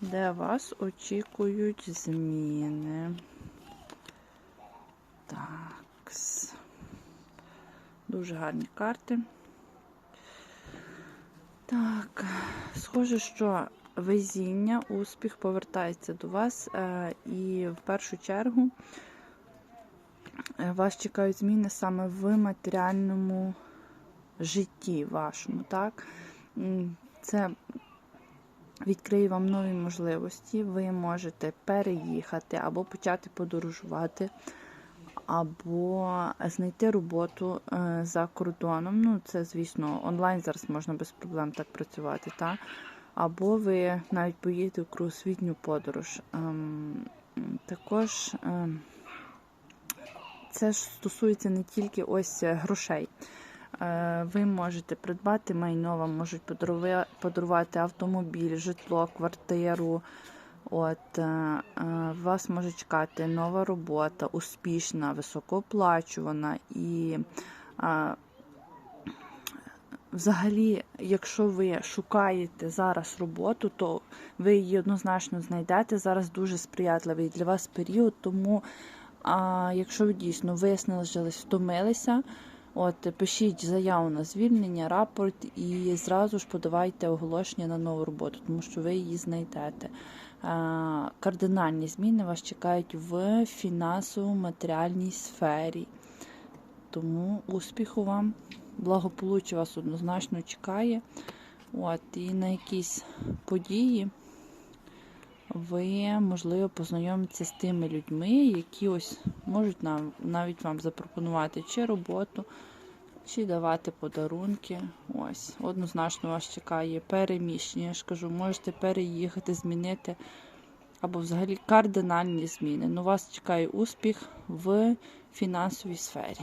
де вас очікують зміни. Так. Дуже гарні карти. Так, схоже, що везіння, успіх повертається до вас, е, і в першу чергу е, вас чекають зміни саме в матеріальному житті вашому. Так? Це відкриє вам нові можливості. Ви можете переїхати або почати подорожувати, або знайти роботу е, за кордоном. Ну, це, звісно, онлайн зараз можна без проблем так працювати. Та? Або ви навіть поїдете в кругосвітню подорож. Ем, Також ем, це ж стосується не тільки ось грошей. Е, Ви можете придбати майно, вам можуть подарувати автомобіль, житло, квартиру. От, е, е, вас може чекати нова робота, успішна, високооплачувана. І взагалі, якщо ви шукаєте зараз роботу, то ви її однозначно знайдете. Зараз дуже сприятливий для вас період, тому а, якщо ви дійсно виснажились, втомилися, от пишіть заяву на звільнення, рапорт і зразу ж подавайте оголошення на нову роботу, тому що ви її знайдете. Кардинальні зміни вас чекають в фінансово-матеріальній сфері. Тому успіху вам, благополуччя вас однозначно чекає. От, і на якісь події ви, можливо, познайомитеся з тими людьми, які ось можуть нам навіть вам запропонувати чи роботу, чи давати подарунки. Ось, однозначно вас чекає переміщення. Я ж кажу, можете переїхати, змінити або взагалі кардинальні зміни. Ну, вас чекає успіх в фінансовій сфері.